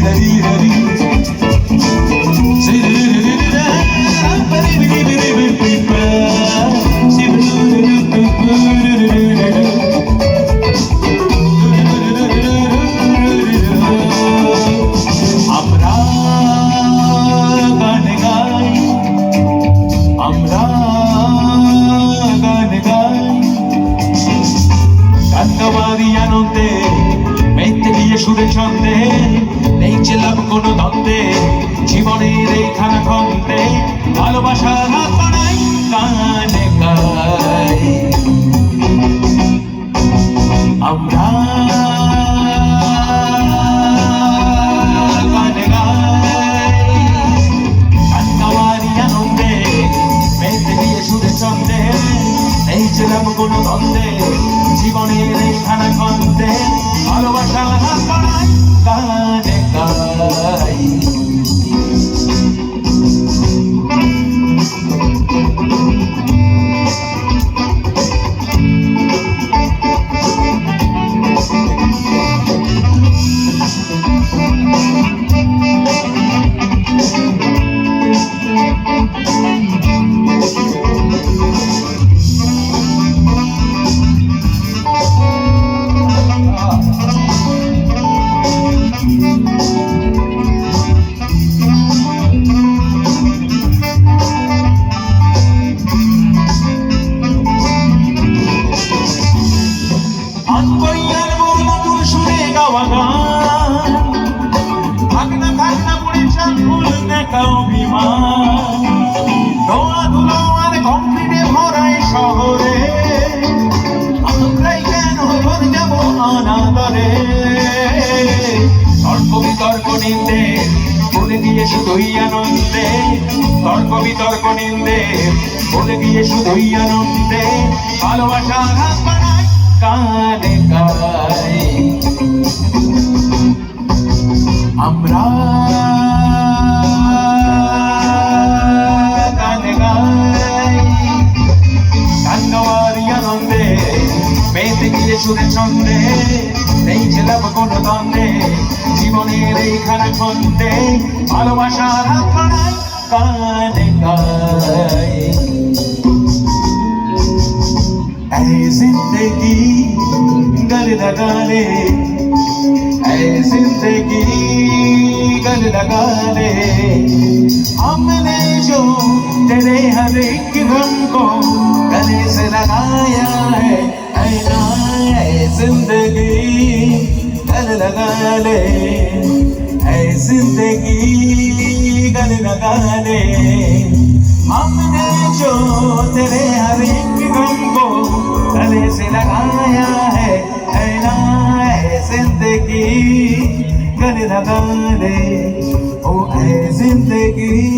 আমরা সুরে ছন্দে নেই ছিলাম কোনো দ্বন্দ্বে, জীবনের এই খানা খন্দে ভালোবাসার হাত বাড়াই গানে গাই আমরা এই ছিলাম কোনো দ্বন্দ্বে, জীবনের এই খানা খন্দে গানে গাই ভাগনা ভাগনা পড়ে চাল ফুল দেখা ধোয়া ধুলো আর কংক্রিটে ভরা এই শহরে আমরাই কেন ভর যাব অনাদরে তর্ক বিতর্ক নিন্দে বলে দিয়ে শুধুই আনন্দে। তর্ক নিন্দে বলে দিয়ে শুধুই আনন্দে হাত বাড়াই কানে সুরে ছন্দে নেই ছিলাম কোনো দ্বন্দ্বে জীবনের এই খানা খন্দে ভালোবাসার হাত বাড়াই কানে গাই ऐ जिंदगी गल लगा ले ऐ जिंदगी गल लगा ले हमने जो तेरे हर एक गम को गले से लगाया है ऐ ना ज़िंदगी, गल लगा ले। हमने जो तेरे हर एक गम को गले से लगाया है। ज़िंदगी, गले लगा ले। ओ ज़िंदगी।